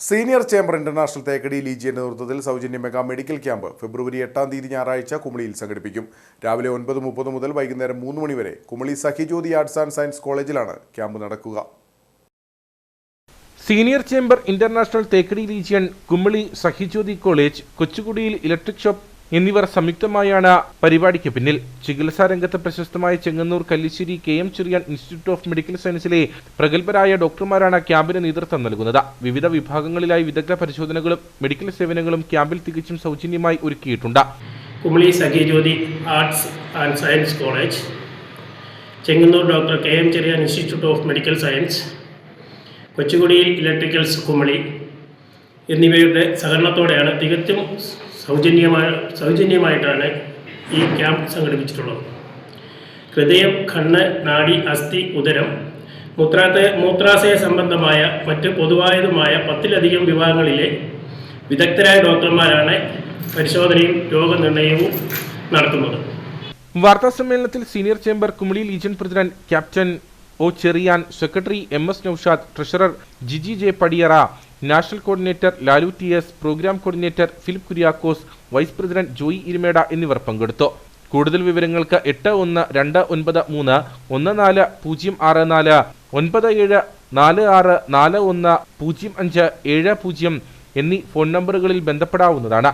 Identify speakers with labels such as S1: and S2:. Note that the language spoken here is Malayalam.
S1: സീനിയർ ചേംബർ ഇന്റർനാഷണൽ തേക്കടി ലീജിയന്റെ നേതൃത്വത്തിൽ സൗജന്യ മെഗാ മെഡിക്കൽ ക്യാമ്പ് ഫെബ്രുവരി എട്ടാം തീയതി ഞായറാഴ്ച കുമളിയിൽ സംഘടിപ്പിക്കും. രാവിലെ ഒൻപത് മുപ്പത് മുതൽ വൈകുന്നേരം മൂന്ന് മണിവരെ Kumily Sakhijyothi arts and science കോളേജിലാണ് ക്യാമ്പ് നടക്കുക.
S2: Senior chamber international Thekkady legion Kumily Sahijyothi college കൊച്ചുകുടിയിൽ electric shop എന്നിവർ സംയുക്തമായാണ് പരിപാടിക്ക് പിന്നിൽ. ചികിത്സാ രംഗത്ത് പ്രശസ്തമായ Chengannur Kallissery K M Cherian institute of medical സയൻസിലെ പ്രഗത്ഭരായ ഡോക്ടർമാരാണ് ക്യാമ്പിന് നേതൃത്വം നൽകുന്നത്. വിവിധ വിഭാഗങ്ങളിലായി വിദഗ്ധ പരിശോധനകളും മെഡിക്കൽ സേവനങ്ങളും ക്യാമ്പിൽ തികച്ചും സൗജന്യമായി ഒരുക്കിയിട്ടുണ്ട്.
S3: Kumily Sahyajyothi arts and science college Chengannur doctor K M Cherian institute of medical science കൊച്ചുകുടിയിൽ electricals Kumily എന്നിവയുടെ സഹകരണത്തോടെയാണ് തികച്ചും സൗജന്യമായ സൗജന്യമായിട്ടാണ് ഈ ക്യാമ്പ് സംഘടിപ്പിച്ചിട്ടുള്ളത്. ഹൃദയം കണ്ണ് നാടി അസ്ഥി ഉദരം മൂത്രാത്തെ മൂത്രാശയ സംബന്ധമായ മറ്റ് പൊതുവായതുമായ പത്തിലധികം വിഭാഗങ്ങളിലെ വിദഗ്ധരായ ഡോക്ടർമാരാണ് പരിശോധനയും രോഗനിർണയവും നടത്തുന്നത്.
S2: വാർത്താ സമ്മേളനത്തിൽ senior chamber Kumily legion president captain O Cherian secretary M S Naushad treasurer Jiji J Padiyara national coordinator Lalu T S programme coordinator Philip Kuriakose vice president Joy Irumeda എന്നിവർ പങ്കെടുത്തു. കൂടുതൽ വിവരങ്ങൾക്ക് എട്ട് ഒന്ന് രണ്ട് ഒൻപത് മൂന്ന് ഒന്ന് നാല് പൂജ്യം ആറ് നാല് ഒൻപത് ഏഴ് നാല് ആറ് നാല് ഒന്ന് പൂജ്യം അഞ്ച് ഏഴ് പൂജ്യം എന്നീ ഫോൺ നമ്പറുകളിൽ ബന്ധപ്പെടാവുന്നതാണ്.